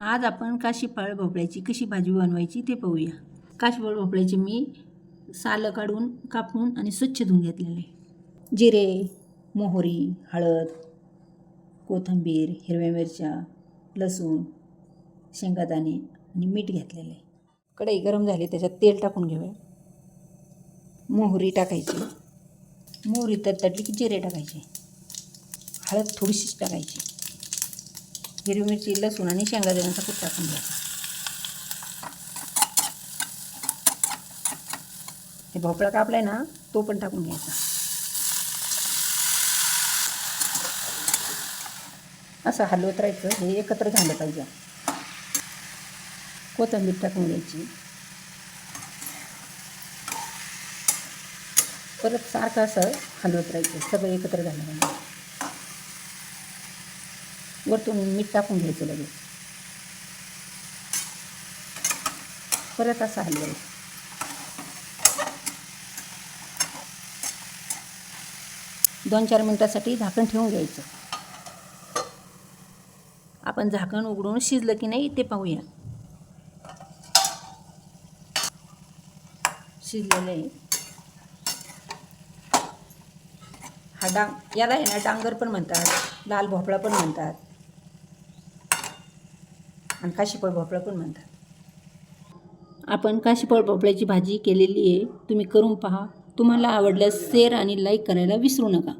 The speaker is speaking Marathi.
आज आपण काशीफळ भोपळ्याची कशी भाजी बनवायची ते पाहूया. काशीफळ भोपळ्याची मी सालं काढून कापून आणि स्वच्छ धुवून घेतलेले. जिरे मोहरी हळद कोथिंबीर हिरव्या मिरच्या लसूण शेंगादाणे आणि मीठ घेतलेले. कढई गरम झाली त्याच्यात तेल टाकून घेऊया. मोहरी टाकायची. मोहरी तर तटली की जिरे टाकायचे. हळद थोडीशीच टाकायची. हिरवी मिरची लसूण आणि शेंगा देण्याचा कुठ टाकून घ्यायचा हे भोपळा कापलाय ना तो पण टाकून घ्यायचा. असं हलवत राहायचं हे एकत्र झालं पाहिजे. कोथिंबीर टाकून घ्यायची. परत सारखं असं हलवत राहायचं सगळं एकत्र झालं पाहिजे. वरतून मीठ टाकून घ्यायचं लगेच. परत असं हलवायचं दोन चार मिनटासाठी झाकण ठेवून घ्यायचं. आपण झाकण उघडून शिजलं की नाही ते पाहूया. शिजलेलं आहे. हा डांग याला आहे ना डांगर पण म्हणतात लाल भोपळा पण म्हणतात. आणि काशीफळ भोपळा पण म्हणतात. आपण काशीफळ भोपळ्याची भाजी केलेली आहे. तुम्ही करून पहा. तुम्हाला आवडल्यास शेअर आणि लाईक करायला विसरू नका.